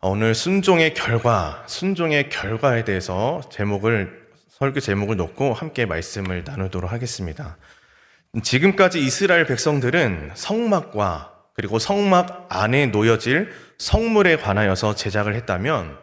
오늘 순종의 결과, 순종의 결과에 대해서 제목을 설교 제목을 놓고 함께 말씀을 나누도록 하겠습니다. 지금까지 이스라엘 백성들은 성막과 그리고 성막 안에 놓여질 성물에 관하여서 제작을 했다면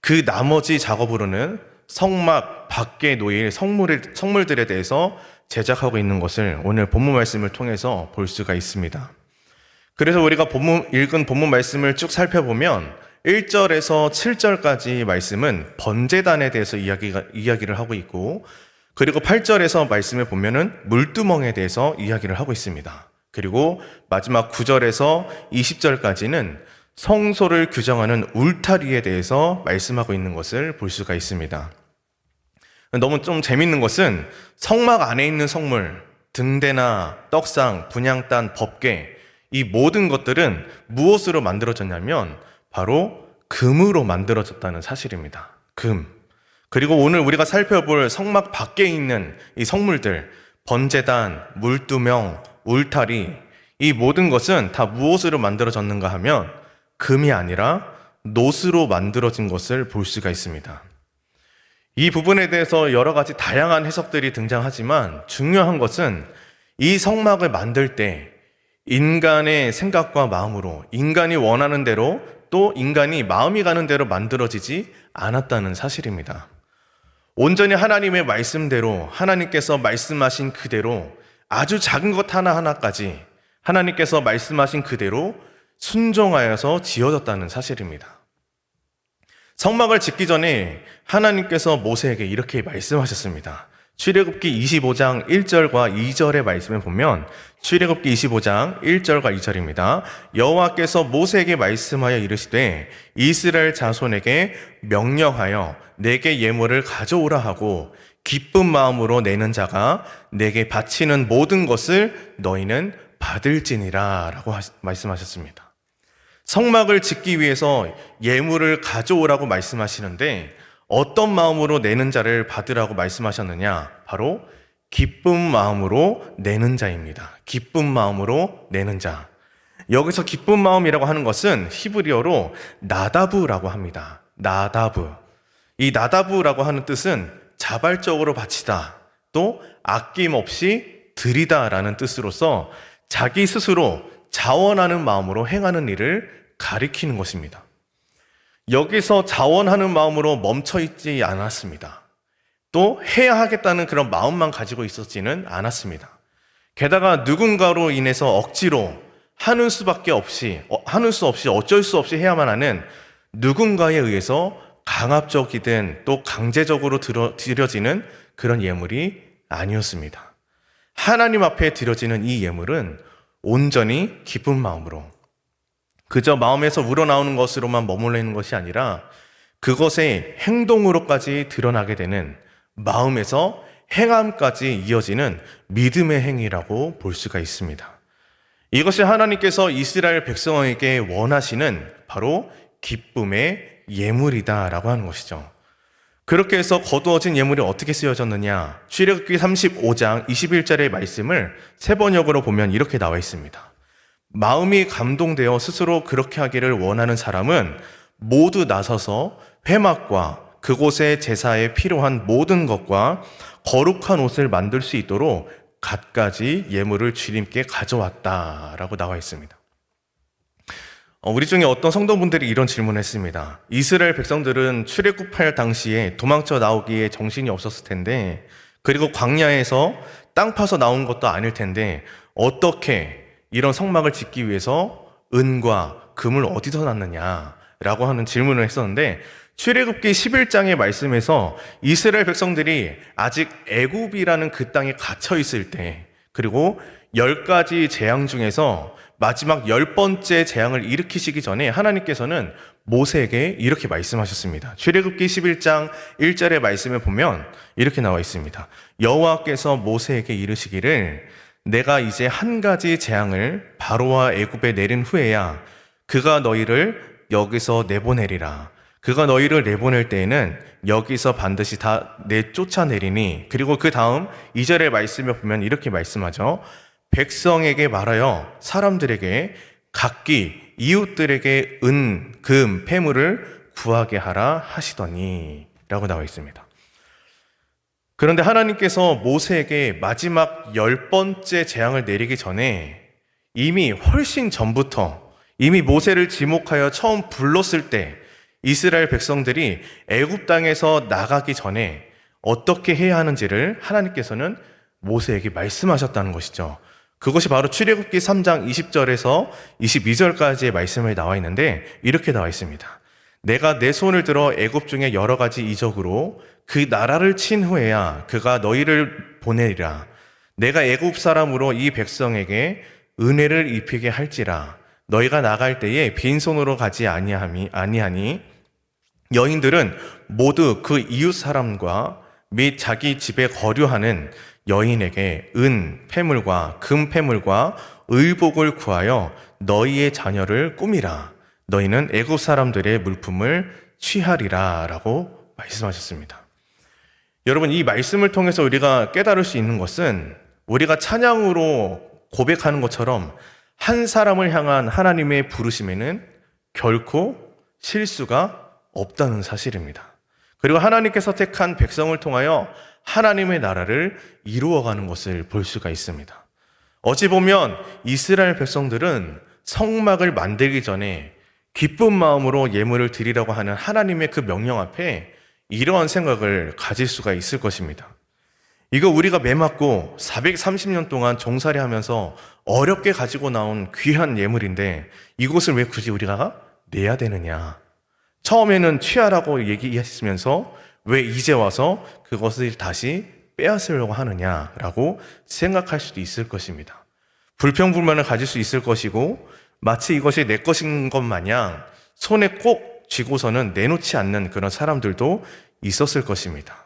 그 나머지 작업으로는 성막 밖에 놓일 성물을, 성물들에 대해서 제작하고 있는 것을 오늘 본문 말씀을 통해서 볼 수가 있습니다. 그래서 우리가 본문, 읽은 본문 말씀을 쭉 살펴보면 1절에서 7절까지 말씀은 번제단에 대해서 이야기가, 이야기를 하고 있고 그리고 8절에서 말씀을 보면은 물두멍에 대해서 이야기를 하고 있습니다. 그리고 마지막 9절에서 20절까지는 성소를 규정하는 울타리에 대해서 말씀하고 있는 것을 볼 수가 있습니다. 너무 좀 재밌는 것은 성막 안에 있는 성물, 등대나 떡상, 분향단, 법궤, 이 모든 것들은 무엇으로 만들어졌냐면 바로 금으로 만들어졌다는 사실입니다. 금. 그리고 오늘 우리가 살펴볼 성막 밖에 있는 이 성물들, 번제단, 물두명, 울타리, 이 모든 것은 다 무엇으로 만들어졌는가 하면 금이 아니라 노스로 만들어진 것을 볼 수가 있습니다. 이 부분에 대해서 여러 가지 다양한 해석들이 등장하지만 중요한 것은 이 성막을 만들 때 인간의 생각과 마음으로 인간이 원하는 대로 또 인간이 마음이 가는 대로 만들어지지 않았다는 사실입니다. 온전히 하나님의 말씀대로 하나님께서 말씀하신 그대로 아주 작은 것 하나하나까지 하나님께서 말씀하신 그대로 순종하여서 지어졌다는 사실입니다. 성막을 짓기 전에 하나님께서 모세에게 이렇게 말씀하셨습니다. 출애굽기 25장 1절과 2절의 말씀을 보면 출애굽기 25장 1절과 2절입니다. 여호와께서 모세에게 말씀하여 이르시되 이스라엘 자손에게 명령하여 내게 예물을 가져오라 하고 기쁜 마음으로 내는 자가 내게 바치는 모든 것을 너희는 받을지니라라고 말씀하셨습니다. 성막을 짓기 위해서 예물을 가져오라고 말씀하시는데 어떤 마음으로 내는 자를 받으라고 말씀하셨느냐? 바로 기쁜 마음으로 내는 자입니다. 기쁜 마음으로 내는 자. 여기서 기쁜 마음이라고 하는 것은 히브리어로 나다부라고 합니다. 나다부. 이 나다부라고 하는 뜻은 자발적으로 바치다. 또 아낌없이 드리다라는 뜻으로서 자기 스스로 자원하는 마음으로 행하는 일을 가리키는 것입니다. 여기서 자원하는 마음으로 멈춰 있지 않았습니다. 또 해야 하겠다는 그런 마음만 가지고 있었지는 않았습니다. 게다가 누군가로 인해서 억지로 하는 수밖에 없이, 어, 하는 수 없이 어쩔 수 없이 해야만 하는 누군가에 의해서 강압적이든 또 강제적으로 드려지는 그런 예물이 아니었습니다. 하나님 앞에 드려지는 이 예물은 온전히 기쁜 마음으로 그저 마음에서 우러나오는 것으로만 머물러 있는 것이 아니라 그것의 행동으로까지 드러나게 되는 마음에서 행함까지 이어지는 믿음의 행위라고 볼 수가 있습니다. 이것이 하나님께서 이스라엘 백성에게 원하시는 바로 기쁨의 예물이다라고 하는 것이죠. 그렇게 해서 거두어진 예물이 어떻게 쓰여졌느냐? 출애굽기 35장 21절의 말씀을 세 번역으로 보면 이렇게 나와 있습니다. 마음이 감동되어 스스로 그렇게 하기를 원하는 사람은 모두 나서서 회막과 그곳의 제사에 필요한 모든 것과 거룩한 옷을 만들 수 있도록 갖가지 예물을 주님께 가져왔다라고 나와 있습니다. 어, 우리 중에 어떤 성도분들이 이런 질문을 했습니다. 이스라엘 백성들은 출애굽할 당시에 도망쳐 나오기에 정신이 없었을 텐데, 그리고 광야에서 땅 파서 나온 것도 아닐 텐데, 어떻게 이런 성막을 짓기 위해서 은과 금을 어디서 났느냐라고 하는 질문을 했었는데, 출애굽기 11장의 말씀에서 이스라엘 백성들이 아직 애굽이라는 그 땅에 갇혀 있을 때, 그리고 열 가지 재앙 중에서 마지막 열 번째 재앙을 일으키시기 전에 하나님께서는 모세에게 이렇게 말씀하셨습니다. 출애굽기 11장 1절의 말씀을 보면 이렇게 나와 있습니다. 여호와께서 모세에게 이르시기를 내가 이제 한 가지 재앙을 바로와 애굽에 내린 후에야 그가 너희를 여기서 내보내리라. 그가 너희를 내보낼 때에는 여기서 반드시 다 내쫓아내리니 그리고 그 다음 2절의 말씀을 보면 이렇게 말씀하죠. 백성에게 말하여 사람들에게 각기 이웃들에게 은, 금, 폐물을 구하게 하라 하시더니 라고 나와 있습니다. 그런데 하나님께서 모세에게 마지막 열 번째 재앙을 내리기 전에 이미 훨씬 전부터 이미 모세를 지목하여 처음 불렀을 때 이스라엘 백성들이 애굽 땅에서 나가기 전에 어떻게 해야 하는지를 하나님께서는 모세에게 말씀하셨다는 것이죠. 그것이 바로 출애굽기 3장 20절에서 22절까지의 말씀에 나와 있는데 이렇게 나와 있습니다. 내가 내 손을 들어 애굽 중에 여러 가지 이적으로 그 나라를 친 후에야 그가 너희를 보내리라. 내가 애굽 사람으로 이 백성에게 은혜를 입히게 할지라. 너희가 나갈 때에 빈손으로 가지 아니함이 아니하니 여인들은 모두 그 이웃 사람과 및 자기 집에 거류하는 여인에게 은 패물과 금 패물과 의복을 구하여 너희의 자녀를 꾸미라. 너희는 애굽 사람들의 물품을 취하리라 라고 말씀하셨습니다. 여러분 이 말씀을 통해서 우리가 깨달을 수 있는 것은 우리가 찬양으로 고백하는 것처럼 한 사람을 향한 하나님의 부르심에는 결코 실수가 없다는 사실입니다. 그리고 하나님께서 택한 백성을 통하여 하나님의 나라를 이루어가는 것을 볼 수가 있습니다. 어찌 보면 이스라엘 백성들은 성막을 만들기 전에 기쁜 마음으로 예물을 드리라고 하는 하나님의 그 명령 앞에 이러한 생각을 가질 수가 있을 것입니다. 이거 우리가 매맞고 430년 동안 종살이 하면서 어렵게 가지고 나온 귀한 예물인데 이것을 왜 굳이 우리가 내야 되느냐. 처음에는 취하라고 얘기했으면서 왜 이제 와서 그것을 다시 빼앗으려고 하느냐라고 생각할 수도 있을 것입니다. 불평불만을 가질 수 있을 것이고 마치 이것이 내 것인 것 마냥 손에 꼭 쥐고서는 내놓지 않는 그런 사람들도 있었을 것입니다.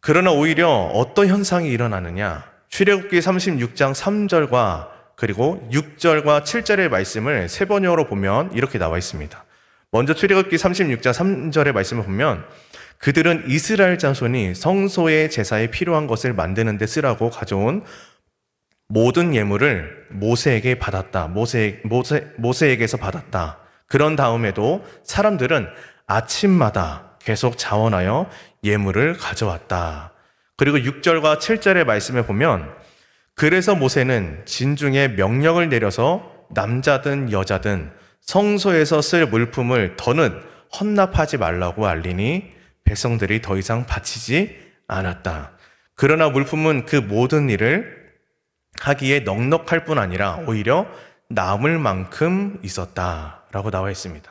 그러나 오히려 어떤 현상이 일어나느냐? 출애굽기 36장 3절과 그리고 6절과 7절의 말씀을 세 번역으로 보면 이렇게 나와 있습니다. 먼저 출애굽기 36장 3절의 말씀을 보면 그들은 이스라엘 자손이 성소의 제사에 필요한 것을 만드는 데 쓰라고 가져온 모든 예물을 모세에게 받았다. 모세, 모세, 모세에게서 받았다. 그런 다음에도 사람들은 아침마다 계속 자원하여 예물을 가져왔다. 그리고 6절과 7절의 말씀에 보면 그래서 모세는 진중에 명령을 내려서 남자든 여자든 성소에서 쓸 물품을 더는 헌납하지 말라고 알리니 백성들이 더 이상 바치지 않았다. 그러나 물품은 그 모든 일을 하기에 넉넉할 뿐 아니라 오히려 남을 만큼 있었다 라고 나와 있습니다.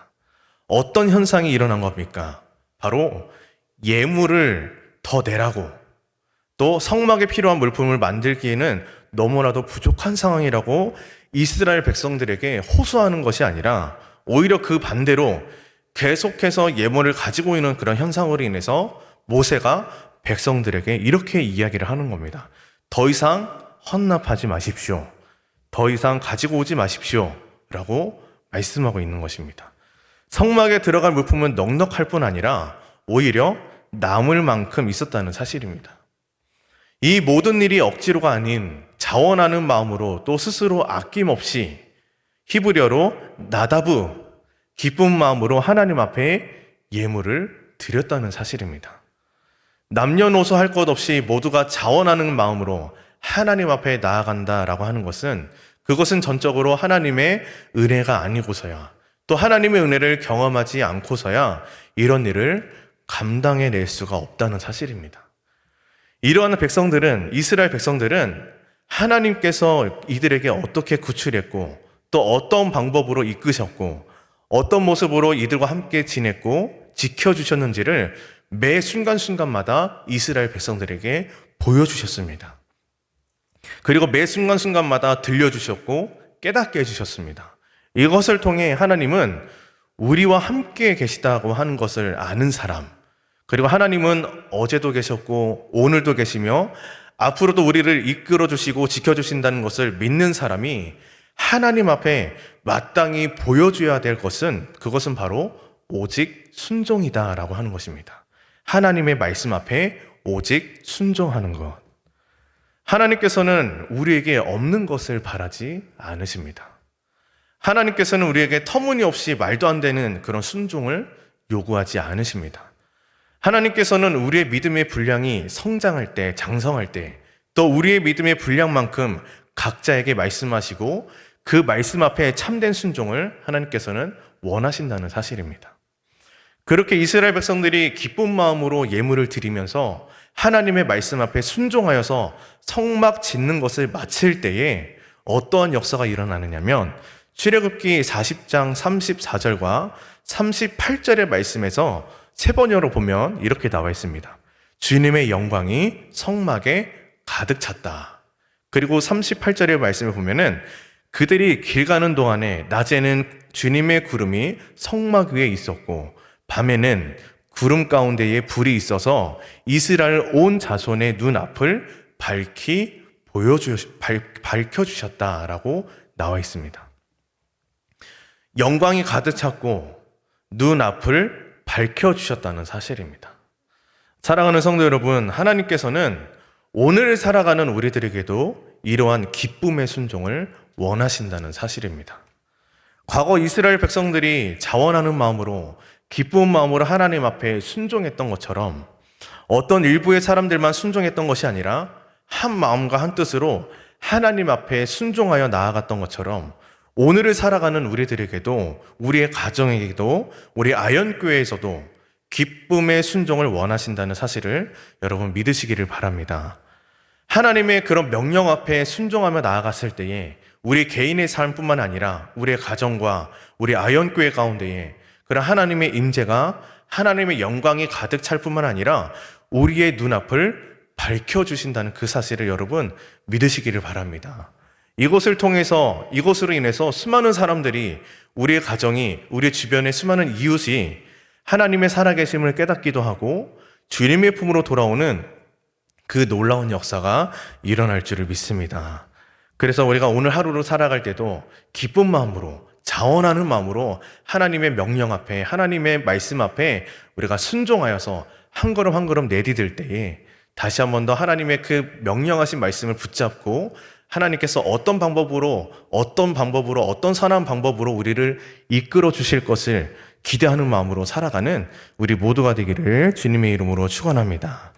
어떤 현상이 일어난 겁니까? 바로 예물을 더 내라고 또 성막에 필요한 물품을 만들기에는 너무나도 부족한 상황이라고 이스라엘 백성들에게 호소하는 것이 아니라 오히려 그 반대로 계속해서 예물을 가지고 있는 그런 현상으로 인해서 모세가 백성들에게 이렇게 이야기를 하는 겁니다. 더 이상 헌납하지 마십시오. 더 이상 가지고 오지 마십시오. 라고 말씀하고 있는 것입니다. 성막에 들어갈 물품은 넉넉할 뿐 아니라 오히려 남을 만큼 있었다는 사실입니다. 이 모든 일이 억지로가 아닌 자원하는 마음으로 또 스스로 아낌없이 히브리어로 나다부 기쁜 마음으로 하나님 앞에 예물을 드렸다는 사실입니다. 남녀노소 할 것 없이 모두가 자원하는 마음으로 하나님 앞에 나아간다라고 하는 것은 그것은 전적으로 하나님의 은혜가 아니고서야 또 하나님의 은혜를 경험하지 않고서야 이런 일을 감당해 낼 수가 없다는 사실입니다. 이러한 백성들은 이스라엘 백성들은 하나님께서 이들에게 어떻게 구출했고 또 어떤 방법으로 이끄셨고 어떤 모습으로 이들과 함께 지냈고 지켜주셨는지를 매 순간순간마다 이스라엘 백성들에게 보여주셨습니다. 그리고 매 순간순간마다 들려주셨고 깨닫게 해주셨습니다. 이것을 통해 하나님은 우리와 함께 계시다고 하는 것을 아는 사람, 그리고 하나님은 어제도 계셨고 오늘도 계시며 앞으로도 우리를 이끌어 주시고 지켜 주신다는 것을 믿는 사람이 하나님 앞에 마땅히 보여줘야 될 것은 그것은 바로 오직 순종이다라고 하는 것입니다. 하나님의 말씀 앞에 오직 순종하는 것. 하나님께서는 우리에게 없는 것을 바라지 않으십니다. 하나님께서는 우리에게 터무니없이 말도 안 되는 그런 순종을 요구하지 않으십니다. 하나님께서는 우리의 믿음의 분량이 성장할 때, 장성할 때, 또 우리의 믿음의 분량만큼 각자에게 말씀하시고 그 말씀 앞에 참된 순종을 하나님께서는 원하신다는 사실입니다. 그렇게 이스라엘 백성들이 기쁜 마음으로 예물을 드리면서 하나님의 말씀 앞에 순종하여서 성막 짓는 것을 마칠 때에 어떠한 역사가 일어나느냐면 출애굽기 40장 34절과 38절의 말씀에서 세 번역으로 보면 이렇게 나와 있습니다. 주님의 영광이 성막에 가득 찼다. 그리고 38절의 말씀을 보면은 그들이 길 가는 동안에 낮에는 주님의 구름이 성막 위에 있었고 밤에는 구름 가운데에 불이 있어서 이스라엘 온 자손의 눈 앞을 밝히 보여주 밝혀 주셨다라고 나와 있습니다. 영광이 가득 찼고 눈 앞을 밝혀 주셨다는 사실입니다. 사랑하는 성도 여러분, 하나님께서는 오늘 살아가는 우리들에게도 이러한 기쁨의 순종을 원하신다는 사실입니다. 과거 이스라엘 백성들이 자원하는 마음으로 기쁜 마음으로 하나님 앞에 순종했던 것처럼 어떤 일부의 사람들만 순종했던 것이 아니라 한 마음과 한 뜻으로 하나님 앞에 순종하여 나아갔던 것처럼 오늘을 살아가는 우리들에게도 우리의 가정에게도 우리 아연교회에서도 기쁨의 순종을 원하신다는 사실을 여러분 믿으시기를 바랍니다. 하나님의 그런 명령 앞에 순종하며 나아갔을 때에 우리 개인의 삶뿐만 아니라 우리의 가정과 우리 아연교회 가운데에 그런 하나님의 임재가 하나님의 영광이 가득 찰 뿐만 아니라 우리의 눈앞을 밝혀주신다는 그 사실을 여러분 믿으시기를 바랍니다. 이것을 통해서 이것으로 인해서 수많은 사람들이 우리의 가정이 우리 주변의 수많은 이웃이 하나님의 살아계심을 깨닫기도 하고 주님의 품으로 돌아오는 그 놀라운 역사가 일어날 줄을 믿습니다. 그래서 우리가 오늘 하루를 살아갈 때도 기쁜 마음으로 자원하는 마음으로 하나님의 명령 앞에 하나님의 말씀 앞에 우리가 순종하여서 한 걸음 한 걸음 내디딜 때에 다시 한 번 더 하나님의 그 명령하신 말씀을 붙잡고 하나님께서 어떤 방법으로 어떤 방법으로 어떤 선한 방법으로 우리를 이끌어 주실 것을 기대하는 마음으로 살아가는 우리 모두가 되기를 주님의 이름으로 축원합니다.